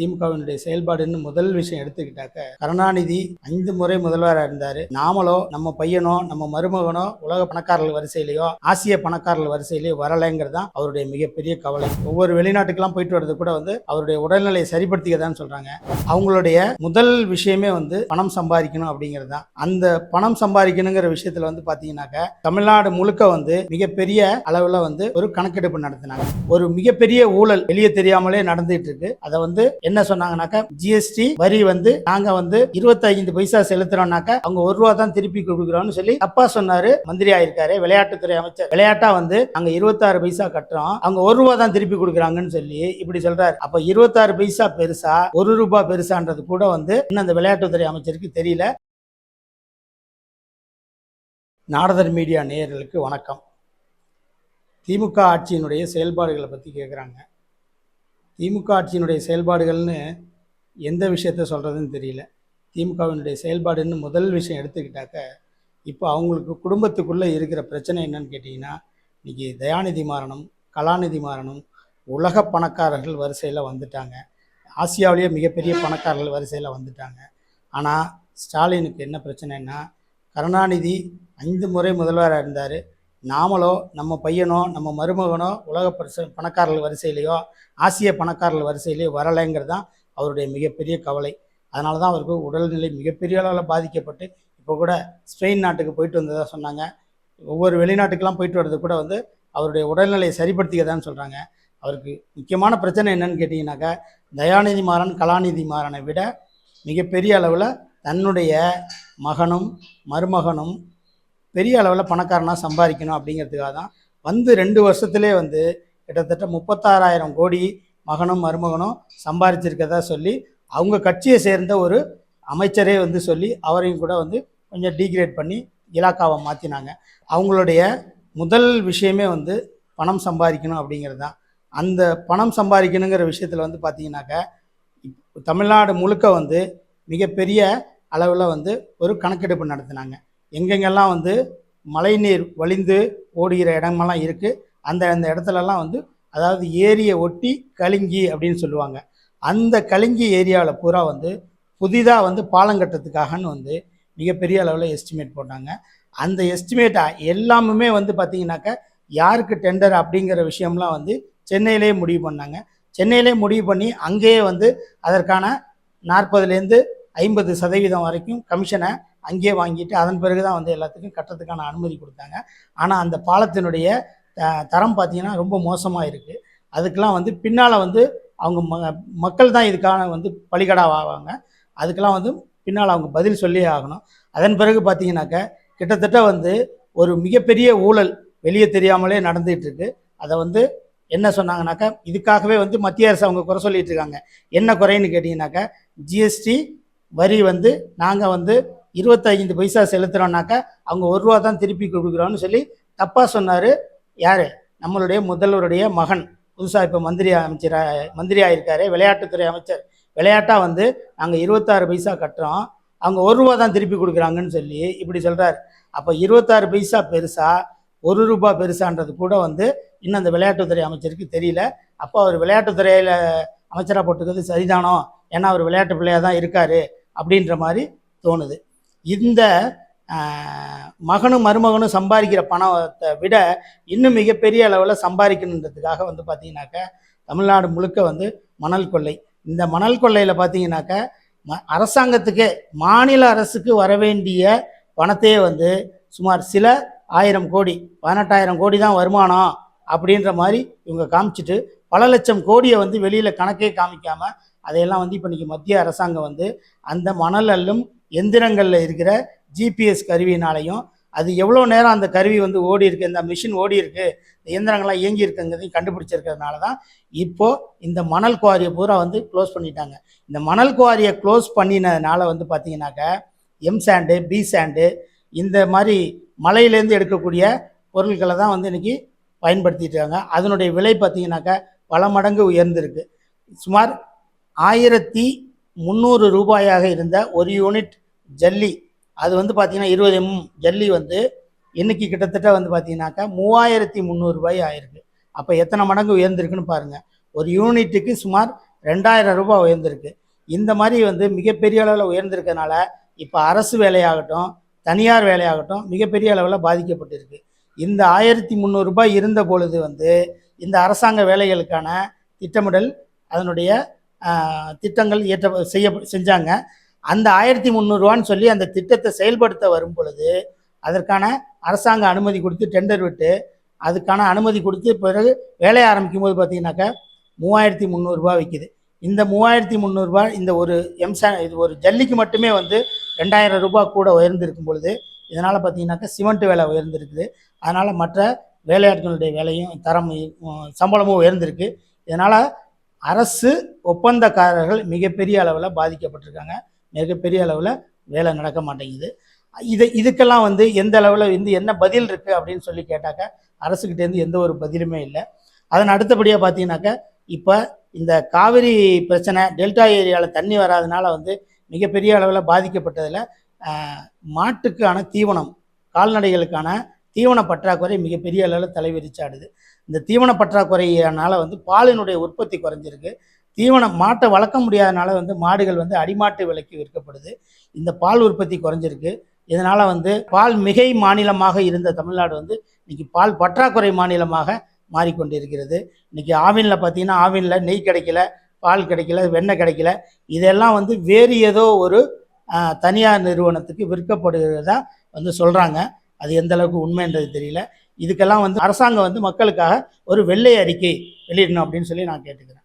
திமுகவினுடைய செயல்பாடுன்னு முதல் விஷயம் எடுத்துக்கிட்டாக்க கருணாநிதி ஐந்து முறை முதல்வராக இருந்தார். நாமளோ நம்ம பையனோ நம்ம மருமகனோ உலக பணக்காரர்கள் வரிசையிலையோ ஆசிய பணக்காரர்கள் வரிசையிலையோ வரலைங்கிறது தான் அவருடைய மிகப்பெரிய கவலை. ஒவ்வொரு வெளிநாட்டுக்கெல்லாம் போயிட்டு வர்றது கூட வந்து அவருடைய உடல்நிலையை சரிப்படுத்திக்கதான்னு சொல்கிறாங்க அவங்களுடைய முதல் விஷயமே வந்து பணம் சம்பாதிக்கணும் அப்படிங்கிறது தான். அந்த பணம் சம்பாதிக்கணுங்கிற விஷயத்தில் வந்து பார்த்தீங்கன்னாக்க தமிழ்நாடு முழுக்க வந்து மிகப்பெரிய அளவில் வந்து ஒரு கணக்கெடுப்பு நடத்தினாங்க. ஒரு மிகப்பெரிய ஊழல் வெளியே தெரியாமலே நடந்துட்டு இருக்கு. அதை வந்து என்ன சொன்னாங்கன்னாக்கா ஜிஎஸ்டி வரி வந்து நாங்க வந்து 25 பைசா செலுத்துறோம்னாக்க அவங்க ஒரு ரூபா தான் திருப்பி கொடுக்குறோம்னு சொல்லி அப்பா சொன்னாரு மந்திரி ஆயிருக்காரு விளையாட்டுத்துறை அமைச்சர். விளையாட்டா வந்து நாங்க 26 பைசா கட்டுறோம் அவங்க ஒரு ரூபா தான் திருப்பி கொடுக்குறாங்கன்னு சொல்லி இப்படி சொல்றாரு. அப்ப 26 பைசா பெருசா ஒரு ரூபா பெருசான்றது கூட வந்து இன்னும் அந்த விளையாட்டுத்துறை அமைச்சருக்கு தெரியல. நாரதர் மீடியா நேயர்களுக்கு வணக்கம். திமுக ஆட்சியினுடைய செயல்பாடுகளை பற்றி கேட்குறாங்க திமுக ஆட்சியினுடைய செயல்பாடுகள்னு எந்த விஷயத்த சொல்கிறதுன்னு தெரியல. திமுகவினுடைய செயல்பாடுன்னு முதல் விஷயம் எடுத்துக்கிட்டாக்க இப்போ அவங்களுக்கு குடும்பத்துக்குள்ளே இருக்கிற பிரச்சனை என்னன்னு கேட்டிங்கன்னா இன்றைக்கி தயாநிதி மாறனும் கலாநிதி மாறனும் உலக பணக்காரர்கள் வரிசையில் வந்துட்டாங்க. ஆசியாவிலேயே மிகப்பெரிய பணக்காரர்கள் வரிசையில் வந்துட்டாங்க. ஆனால் ஸ்டாலினுக்கு என்ன பிரச்சனைன்னா கருணாநிதி ஐந்து முறை முதல்வராக இருந்தார். நாமளோ நம்ம பையனோ நம்ம மருமகனோ உலக பரிசு பணக்காரர்கள் வரிசையிலையோ ஆசிய பணக்காரர்கள் வரிசையிலையோ வரலைங்கிறது தான் அவருடைய மிகப்பெரிய கவலை. அதனால தான் அவருக்கு உடல்நிலை மிகப்பெரிய அளவில் பாதிக்கப்பட்டு இப்போ கூட ஸ்பெயின் நாட்டுக்கு போயிட்டு வந்ததாக சொன்னாங்க. ஒவ்வொரு வெளிநாட்டுக்கெல்லாம் போயிட்டு வர்றது கூட வந்து அவருடைய உடல்நிலையை சரிப்படுத்திக்கதான்னு சொல்கிறாங்க அவருக்கு முக்கியமான பிரச்சனை என்னன்னு கேட்டிங்கனாக்கா தயாநிதி மாறன் கலாநிதி மாறனை விட மிகப்பெரிய அளவில் தன்னுடைய மகனும் மருமகனும் பெரிய அளவில் பணக்காரனாக சம்பாதிக்கணும் அப்படிங்கிறதுக்காக தான் வந்து ரெண்டு வருஷத்துலேயே வந்து கிட்டத்தட்ட முப்பத்தாறாயிரம் கோடி மகனும் மருமகனும் சம்பாதிச்சிருக்கதா சொல்லி அவங்க கட்சியை சேர்ந்த ஒரு அமைச்சரே வந்து சொல்லி அவரையும் கூட வந்து கொஞ்சம் டீக்ரேட் பண்ணி இலாக்காவை மாற்றினாங்க அவங்களுடைய முதல் விஷயமே வந்து பணம் சம்பாதிக்கணும் அப்படிங்கிறது தான். அந்த பணம் சம்பாதிக்கணுங்கிற விஷயத்தில் வந்து பார்த்தீங்கன்னாக்க தமிழ்நாடு முழுக்க வந்து மிகப்பெரிய அளவில் வந்து ஒரு கணக்கெடுப்பு நடத்தினாங்க. எங்கெங்கெல்லாம் வந்து மழைநீர் வழிந்து ஓடுகிற இடமெல்லாம் இருக்குது அந்த அந்த இடத்துலலாம் வந்து அதாவது ஏரியை ஒட்டி கலிங்கி அப்படின்னு சொல்லுவாங்க. அந்த கலிங்கி ஏரியாவில் பூரா வந்து புதிதாக வந்து பாலம் கட்டுறதுக்காகன்னு வந்து மிகப்பெரிய அளவில் எஸ்டிமேட் போட்டாங்க. அந்த எஸ்டிமேட்டாக எல்லாமுமே வந்து பார்த்திங்கனாக்கா யாருக்கு டெண்டர் அப்படிங்கிற விஷயம்லாம் வந்து சென்னையிலே முடிவு பண்ணாங்க. சென்னையிலே முடிவு பண்ணி அங்கேயே வந்து அதற்கான நாற்பதுலேருந்து ஐம்பது சதவீதம் வரைக்கும் கமிஷனை அங்கேயே வாங்கிட்டு அதன் பிறகு தான் வந்து எல்லாத்துக்கும் கட்டுறதுக்கான அனுமதி கொடுத்தாங்க. ஆனால் அந்த பாலத்தினுடைய த- தரம் பார்த்தீங்கன்னா ரொம்ப மோசமாக இருக்குது அதுக்கெலாம் வந்து பின்னால் வந்து அவங்க ம மக்கள் தான் இதுக்கான வந்து பலிகடாவாவாங்க. அதுக்கெல்லாம் வந்து பின்னால் அவங்க பதில் சொல்லியே ஆகணும். அதன் பிறகு பார்த்தீங்கன்னாக்க கிட்டத்தட்ட வந்து ஒரு மிகப்பெரிய ஊழல் வெளியே தெரியாமலே நடந்துகிட்ருக்கு அதை வந்து என்ன சொன்னாங்கனாக்கா இதுக்காகவே வந்து மத்திய அரசு அவங்க குறை சொல்லிட்டு இருக்காங்க. என்ன குறைன்னு கேட்டிங்கனாக்கா ஜிஎஸ்டி வரி வந்து நாங்கள் வந்து 25 பைசா செலுத்துகிறோன்னாக்கா அவங்க ஒரு ரூபா தான் திருப்பி கொடுக்குறோன்னு சொல்லி தப்பாக சொன்னார். யார்? நம்மளுடைய முதல்வருடைய மகன். புதுசாக இப்போ மந்திரி அமைச்சராக மந்திரி ஆகியிருக்காரு விளையாட்டுத்துறை அமைச்சர். விளையாட்டாக வந்து நாங்கள் இருபத்தாறு பைசா கட்டுறோம். அவங்க ஒரு ரூபா தான் திருப்பி கொடுக்குறாங்கன்னு சொல்லி இப்படி சொல்கிறார் அப்போ இருபத்தாறு பைசா பெருசா ஒரு ரூபா பெருசான்றது கூட வந்து இன்னும் அந்த விளையாட்டுத்துறை அமைச்சருக்கு தெரியல. அப்போ அவர் விளையாட்டுத்துறையில் அமைச்சராக போட்டுக்கிறது சரிதானோ? ஏன்னா அவர் விளையாட்டு பிள்ளையாக தான் இருக்கார் அப்படின்ற மாதிரி தோணுது. இந்த மகனும் மருமகனும் சம்பாதிக்கிற பணத்தை விட இன்னும் மிகப்பெரிய அளவில் சம்பாதிக்கணுன்றதுக்காக வந்து பார்த்திங்கனாக்கா தமிழ்நாடு முழுக்க வந்து மணல் கொள்ளை. இந்த மணல் கொள்ளையில் பார்த்தீங்கன்னாக்கா ம அரசாங்கத்துக்கே மாநில அரசுக்கு வர வேண்டிய பணத்தையே வந்து சுமார் சில ஆயிரம் கோடி பதினெட்டாயிரம் கோடி தான் வருமானம் அப்படின்ற மாதிரி இவங்க காமிச்சிட்டு பல லட்சம் கோடியை வந்து வெளியில் கணக்கே காமிக்காமல் அதையெல்லாம் வந்து இப்போ இன்றைக்கி மத்திய அரசாங்கம் வந்து அந்த மணல் அல்லும் எந்திரங்களில் இருக்கிற ஜிபிஎஸ் கருவினாலையும் அது எவ்வளோ நேரம் அந்த கருவி வந்து ஓடி இருக்கு இந்த மிஷின் ஓடி இருக்கு இந்த இயந்திரங்கள்லாம் இயங்கி இருக்குங்கிறதையும் கண்டுபிடிச்சிருக்கிறதுனால தான் இப்போ இந்த மணல் குவாரியை பூரா வந்து க்ளோஸ் பண்ணிட்டாங்க. இந்த மணல் குவாரியை க்ளோஸ் பண்ணினதுனால வந்து பார்த்தீங்கன்னாக்க எம் சாண்டு பி சாண்டு இந்த மாதிரி மலையிலேருந்து எடுக்கக்கூடிய பொருட்களை தான் வந்து இன்றைக்கி பயன்படுத்திட்டு இருக்காங்க அதனுடைய விலை பார்த்திங்கனாக்கா பல மடங்கு உயர்ந்திருக்கு. சுமார் ஆயிரத்தி முந்நூறு ரூபாயாக இருந்த ஒரு யூனிட் ஜல்லி. அது வந்து பார்த்திங்கன்னா இருபது எம் ஜல்லி வந்து இன்னைக்கு கிட்டத்தட்ட வந்து பார்த்தீங்கன்னாக்கா மூவாயிரத்தி முந்நூறுரூபாய் ஆயிருக்கு. அப்போ எத்தனை மடங்கு உயர்ந்திருக்குன்னு பாருங்கள் ஒரு யூனிட்டுக்கு சுமார் ரெண்டாயிரம் ரூபாய் உயர்ந்திருக்கு. இந்த மாதிரி வந்து மிகப்பெரிய அளவில் உயர்ந்திருக்கனால இப்போ அரசு வேலையாகட்டும் தனியார் வேலையாகட்டும் மிகப்பெரிய அளவில் பாதிக்கப்பட்டிருக்கு. இந்த ஆயிரத்தி முந்நூறுரூபாய் இருந்த பொழுது வந்து இந்த அரசாங்க வேலைகளுக்கான திட்டமிடல் அதனுடைய திட்டங்கள் இயற்ற செய்ய செஞ்சாங்க. அந்த ஆயிரத்தி முந்நூறுரூவான்னு சொல்லி அந்த திட்டத்தை செயல்படுத்த வரும் பொழுது அதற்கான அரசாங்க அனுமதி கொடுத்து டெண்டர் விட்டு அதுக்கான அனுமதி கொடுத்து பிறகு வேலையை ஆரம்பிக்கும் போது பார்த்தீங்கன்னாக்கா மூவாயிரத்தி முந்நூறுரூபா விற்கிது இந்த மூவாயிரத்தி முந்நூறுரூபா இந்த ஒரு எம்சா இது ஒரு ஜல்லிக்கு மட்டுமே வந்து ரெண்டாயிரம் ரூபாய் கூட உயர்ந்திருக்கும் பொழுது இதனால் பார்த்தீங்கன்னாக்கா சிமெண்ட் விலை உயர்ந்திருக்குது. அதனால் மற்ற வேலையாட்களுடைய வேலையும் தரம் சம்பளமும் உயர்ந்திருக்கு. இதனால் அரசு ஒப்பந்தக்காரர்கள் மிகப்பெரிய அளவில் பாதிக்கப்பட்டிருக்காங்க. மிகப்பெரிய அளவில் வேலை நடக்க மாட்டேங்குது. இது இதுக்கெல்லாம் வந்து எந்த அளவில் வந்து என்ன பதில் இருக்குது அப்படின்னு சொல்லி கேட்டாக்க அரசுக்கிட்டேருந்து எந்த ஒரு பதிலுமே இல்லை. அதன் அடுத்தபடியாக பார்த்தீங்கன்னாக்கா இப்போ இந்த காவிரி பிரச்சனை டெல்டா ஏரியாவில் தண்ணி வராதனால வந்து மிகப்பெரிய அளவில் பாதிக்கப்பட்டதில் மாட்டுக்கான தீவனம் கால்நடைகளுக்கான தீவன பற்றாக்குறை மிகப்பெரிய அளவில் தலைவிரிச்சாடுது. இந்த தீவன பற்றாக்குறையினால் வந்து பாலினுடைய உற்பத்தி குறைஞ்சிருக்கு. தீவனம் மாட்டை வளர்க்க முடியாதனால வந்து மாடுகள் வந்து அடிமாட்டு விலைக்கு விற்கப்படுது. இந்த பால் உற்பத்தி குறைஞ்சிருக்கு. இதனால் வந்து பால் மிகை மாநிலமாக இருந்த தமிழ்நாடு வந்து இன்னைக்கு பால் பற்றாக்குறை மாநிலமாக மாறிக்கொண்டிருக்கிறது. இன்னைக்கு ஆவினில் பார்த்தீங்கன்னா ஆவினில் நெய் கிடைக்கல பால் கிடைக்கல வெண்ணெய் கிடைக்கல. இதெல்லாம் வந்து வேறு ஏதோ ஒரு தனியார் நிறுவனத்துக்கு விற்கப்படுகிறதா வந்து சொல்கிறாங்க அது எந்த அளவுக்கு உண்மைன்றது தெரியல. இதுக்கெல்லாம் வந்து அரசாங்கம் வந்து மக்களுக்காக ஒரு வெள்ளை அறிக்கை வெளியிடணும் அப்படின்னு சொல்லி நான் கேட்டுக்கிறேன்.